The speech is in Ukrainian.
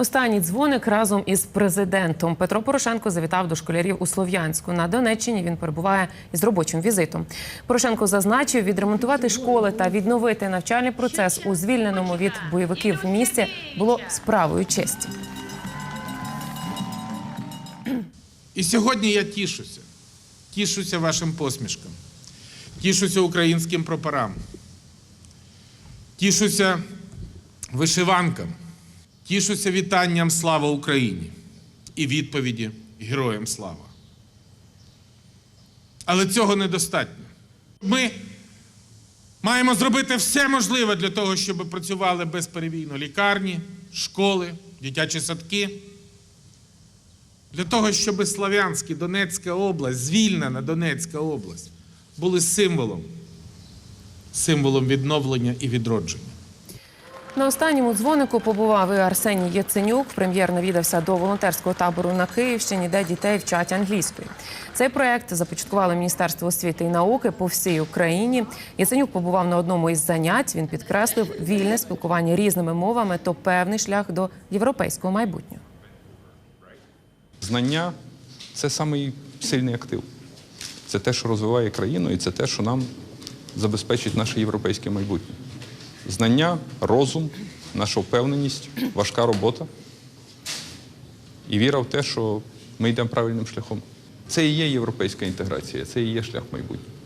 Останній дзвоник разом із президентом Петро Порошенко завітав до школярів у Слов'янську. На Донеччині він перебуває із робочим візитом. Порошенко зазначив, відремонтувати школи та відновити навчальний процес у звільненому від бойовиків місті було справою честі. І сьогодні я тішуся. Тішуся вашим посмішкам. Тішуся українським прапорам. Тішуся вишиванкам. Тішуся вітанням Слава Україні і відповіді Героям слава. Але цього недостатньо. Ми маємо зробити все можливе для того, щоб працювали безперебійно лікарні, школи, дитячі садки. Для того, щоб Слав'янськ і Донецька область, звільнена Донецька область, були символом, символом відновлення і відродження. На останньому дзвонику побував і Арсеній Яценюк. Прем'єр навідався до волонтерського табору на Київщині, де дітей вчать англійською. Цей проект започаткувало Міністерство освіти і науки по всій Україні. Яценюк побував на одному із занять. Він підкреслив вільне спілкування різними мовами то певний шлях до європейського майбутнього. Знання це самий сильний актив. Це те, що розвиває країну, і це те, що нам забезпечить наше європейське майбутнє. Знання, розум, наша впевненість, важка робота і віра в те, що ми йдемо правильним шляхом. Це і є європейська інтеграція, це і є шлях майбутнього.